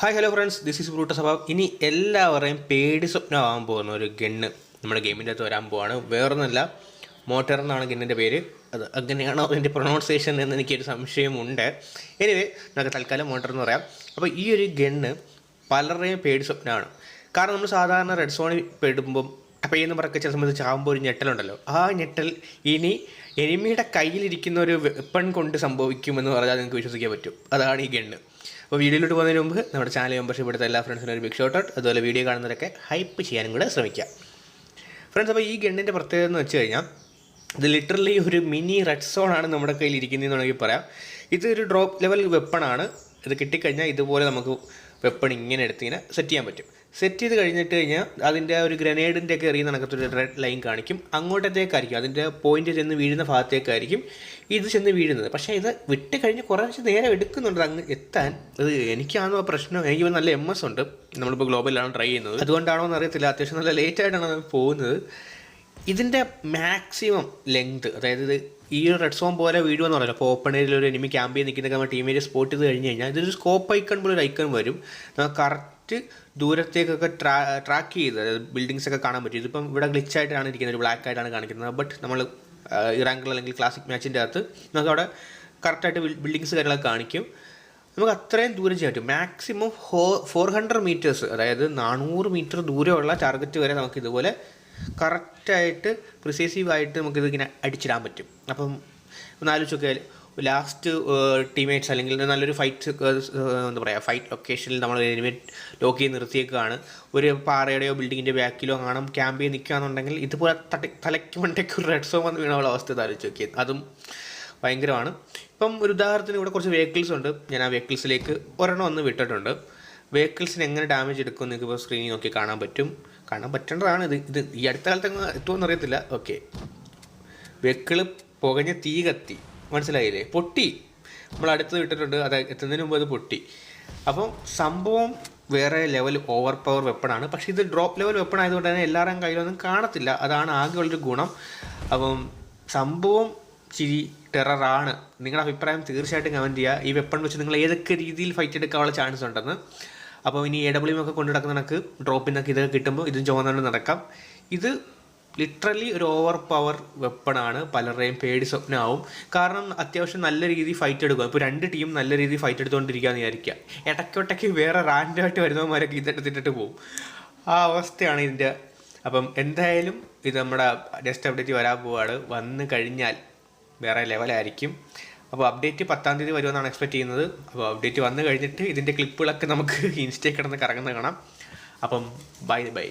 Hi hello friends this is ബ്രൂട്ട സ്വഭാവം ഇനി എല്ലാവരെയും പേടി സ്വപ്നമാകാൻ പോകുന്ന ഒരു ഗണ്ണ് നമ്മുടെ ഗെയിമിന്റെ അകത്ത് വരാൻ പോവാണ്. വേറൊന്നല്ല മോട്ടർ എന്നാണ് ഗണ്ണിന്റെ പേര്. അത് അങ്ങനെയാണോ അതിന്റെ പ്രൊണൗൺസിയേഷൻ എന്ന് എനിക്കൊരു സംശയമുണ്ട്. എനിവേ നമുക്ക് തൽക്കാലം മോട്ടർ എന്ന് പറയാം. അപ്പോൾ ഈ ഒരു ഗണ്ണ് പലരുടെയും പേടി സ്വപ്നമാണ്. കാരണം നമ്മൾ സാധാരണ റെഡ് സോണിൽ പെടുമ്പം അപ്പോൾ ഈ നമ്പറൊക്കെ ചില സമയത്ത് ചാകുമ്പോൾ ഒരു ഞെട്ടലുണ്ടല്ലോ ആ ഞെട്ടൽ ഇനി എനിമിയുടെ കയ്യിലിരിക്കുന്ന ഒരു വെപ്പൺ കൊണ്ട് സംഭവിക്കുമെന്ന് പറഞ്ഞാൽ നിങ്ങൾക്ക് വിശ്വസിക്കാൻ പറ്റും. അതാണ് ഈ ഗണ്ണ്. അപ്പോൾ വീഡിയോയിലോട്ട് പോകുന്നതിന് മുമ്പ് നമ്മുടെ ചാനൽ മെമ്പർഷിപ്പ് എടുത്ത എല്ലാ ഫ്രണ്ട്സിനും ഒരു ബിഗ് ഷോട്ട് അതുപോലെ വീഡിയോ കാണുന്നവരൊക്കെ ഹൈപ്പ് ചെയ്യാനും കൂടെ ശ്രമിക്കാം. ഫ്രണ്ട്സ് അപ്പോൾ ഈ ഗണ്ണിന്റെ പ്രത്യേകത എന്ന് വെച്ച് കഴിഞ്ഞാൽ ഇത് ലിറ്ററലി ഒരു മിനി റെഡ് സോൺ ആണ് നമ്മുടെ കയ്യിൽ ഇരിക്കുന്നതെന്ന് വേണമെങ്കിൽ പറയാം. ഇതൊരു ഡ്രോപ്പ് ലെവൽ വെപ്പണാണ് ഇത് കിട്ടിക്കഴിഞ്ഞാൽ ഇതുപോലെ നമുക്ക് വെപ്പൺ ഇങ്ങനെ എടുത്ത് ഇങ്ങനെ സെറ്റ് ചെയ്യാൻ പറ്റും. സെറ്റ് ചെയ്ത് കഴിഞ്ഞിട്ട് കഴിഞ്ഞാൽ അതിന്റെ ഒരു ഗ്രനേഡിന്റെ ഒക്കെ എറിയുന്ന കണക്കത്തൊരു റെഡ് ലൈൻ കാണിക്കും. അങ്ങോട്ടത്തേക്കായിരിക്കും. അതിന്റെ പോയിന്റ് ചെന്ന് വീഴുന്ന ഭാഗത്തേക്കായിരിക്കും ഇത് ചെന്ന് വീഴുന്നത്. പക്ഷേ ഇത് വിട്ട് കഴിഞ്ഞ് കുറച്ച് നേരം എടുക്കുന്നുണ്ട്. അങ്ങ് എത്താൻ അത് എനിക്കാണോ പ്രശ്നം? എനിക്ക് നല്ല എം എസ് ഉണ്ട് നമ്മളിപ്പോൾ ഗ്ലോബലാണ് ട്രൈ ചെയ്യുന്നത്. അതുകൊണ്ടാണോ എന്ന് അറിയത്തില്ല അത്യാവശ്യം നല്ല ലേറ്റ് ആയിട്ടാണ് പോകുന്നത്. ഇതിന്റെ മാക്സിമം ലെങ്ത് അതായത് ഇത് ഈ ഒരു റെഡ് സോൺ പോലെ വീഡിയോ എന്ന് അപ്പോൾ ഓപ്പൺ ഏരിയയിൽ ഒരു എനിമി ക്യാമ്പ് ചെയ്ത് നിൽക്കുന്ന നമ്മൾ ടീമേറ്റ് സ്പോട്ട് ചെയ്ത് കഴിഞ്ഞ് കഴിഞ്ഞാൽ ഇതൊരു സ്കോപ്പ് ഐക്കൺ പോലെ ഒരു ഐക്കൺ വരും. നമുക്ക് കറക്റ്റ് ദൂരത്തേക്കൊക്കെ ട്രാ ട്രാക്ക് ചെയ്ത് അതായത് ബിൽഡിങ്സ് ഒക്കെ കാണാൻ പറ്റും. ഇതിപ്പം ഇവിടെ ഗ്ലിച്ച് ആയിട്ടാണ് ഇരിക്കുന്നത് ഒരു ബ്ലാക്ക് ആയിട്ടാണ് കാണിക്കുന്നത്. ബട്ട് നമ്മൾ ഇറാങ്കിൾ അല്ലെങ്കിൽ ക്ലാസിക് മാച്ചിന്റെ അകത്ത് നമുക്ക് അവിടെ കറക്റ്റായിട്ട് ബിൽഡിങ്സ് കാര്യങ്ങളൊക്കെ കാണിക്കും. നമുക്ക് അത്രയും ദൂരം ചെയ്യാൻ പറ്റും. മാക്സിമം ഹോ ഫോർ ഹൺഡ്രഡ് മീറ്റേഴ്സ് അതായത് നാനൂറ് മീറ്റർ ദൂരമുള്ള ടാർഗറ്റ് വരെ നമുക്ക് ഇതുപോലെ കറക്റ്റായിട്ട് പ്രിസൈസീവായിട്ട് നമുക്കിത് ഇങ്ങനെ അടിച്ചിടാൻ പറ്റും. അപ്പം ഒന്ന് ആലോചിച്ചൊക്കെ ലാസ്റ്റ് ടീമേറ്റ്സ് അല്ലെങ്കിൽ നല്ലൊരു ഫൈറ്റ് എന്താ പറയുക ഫൈറ്റ് ലൊക്കേഷനിൽ നമ്മൾ എനിമേറ്റ് ലോക്ക് ചെയ്ത് നിർത്തിയേക്കാണ്. ഒരു പാറയുടെയോ ബിൽഡിങ്ങിന്റെ ബാക്കിലോ കാണാം ക്യാമ്പ് ചെയ്ത് നിൽക്കുകയാണെന്നുണ്ടെങ്കിൽ ഇതുപോലെ തട്ടി തലയ്ക്ക് മണ്ടയ്ക്ക് ഒരു റെഡ് സോം വന്ന് വീണുള്ള അവസ്ഥ ആലോചിച്ച് നോക്കിയത് അതും ഭയങ്കരമാണ്. ഇപ്പം ഒരു ഉദാഹരണത്തിന് ഇവിടെ കുറച്ച് വെഹിക്കിൾസ് ഉണ്ട്. ഞാൻ ആ വെഹിക്കിൾസിലേക്ക് ഒരെണ്ണം ഒന്ന് വിട്ടിട്ടുണ്ട്. വെഹിക്കിൾസിന് എങ്ങനെ ഡാമേജ് എടുക്കും നിങ്ങൾക്ക് ഇപ്പോൾ സ്ക്രീനിൽ നോക്കി കാണാൻ പറ്റും. കാണാൻ പറ്റേണ്ടതാണ്. ഇത് ഇത് ഈ അടുത്ത കാലത്ത് അങ്ങ് എത്തുമെന്ന് അറിയത്തില്ല. ഓക്കെ വെഹിക്കിൾ പുകഞ്ഞ തീ കത്തി. മനസ്സിലായില്ലേ? പൊട്ടി. നമ്മൾ അടുത്ത് വിട്ടിട്ടുണ്ട് അത് എത്തുന്നതിന് മുമ്പ് അത് പൊട്ടി. അപ്പം സംഭവം വേറെ ലെവൽ ഓവർ പവർ വെപ്പണാണ് പക്ഷേ ഇത് ഡ്രോപ്പ് ലെവൽ വെപ്പൺ ആയതുകൊണ്ട് തന്നെ എല്ലാവരുടെയും കയ്യിലൊന്നും കാണത്തില്ല. അതാണ് ആകെയുള്ളൊരു ഗുണം. അപ്പം സംഭവം ചിരി ടെററാണ് നിങ്ങളുടെ അഭിപ്രായം തീർച്ചയായിട്ടും കമന്റ് ചെയ്യുക. ഈ വെപ്പൺ വെച്ച് നിങ്ങൾ ഏതൊക്കെ രീതിയിൽ ഫൈറ്റ് എടുക്കാനുള്ള ചാൻസ് ഉണ്ടെന്ന്. അപ്പോൾ ഇനി എ ഡബ്ല്യു ഒക്കെ കൊണ്ടു നടക്കുന്ന കണക്ക് ഡ്രോപ്പിനൊക്കെ ഇത് കിട്ടുമ്പോൾ ഇതും ചുവന്നുകൊണ്ട് നടക്കാം. ഇത് ലിറ്ററലി ഒരു ഓവർ പവർ വെപ്പണാണ് പലരുടെയും പേടി സ്വപ്നമാവും. കാരണം അത്യാവശ്യം നല്ല രീതിയിൽ ഫൈറ്റ് എടുക്കുക. ഇപ്പോൾ രണ്ട് ടീം നല്ല രീതിയിൽ ഫൈറ്റ് എടുത്തുകൊണ്ടിരിക്കുകയെന്ന് വിചാരിക്കുക. ഇടയ്ക്കൊട്ടയ്ക്ക് വേറെ റാൻഡായിട്ട് വരുന്നവന്മാരൊക്കെ ഇതെടുത്തിട്ടിട്ട് പോകും. ആ അവസ്ഥയാണ് ഇതിന്റെ അപ്പം എന്തായാലും ഇത് നമ്മുടെ നെക്സ്റ്റ് അപ്ഡേറ്റ് വരാൻ പോവാണ്. വന്നു കഴിഞ്ഞാൽ വേറെ ലെവലായിരിക്കും അപ്പോൾ അപ്ഡേറ്റ് പത്താം തീയതി വരുമെന്നാണ് എക്സ്പെക്ട് ചെയ്യുന്നത്. അപ്പോൾ അപ്ഡേറ്റ് വന്നു കഴിഞ്ഞിട്ട് ഇതിന്റെ ക്ലിപ്പുകളൊക്കെ നമുക്ക് ഇൻസ്റ്റയിൽ കിടന്ന് കറങ്ങുന്നത് കാണാം. അപ്പം ബൈ ബൈ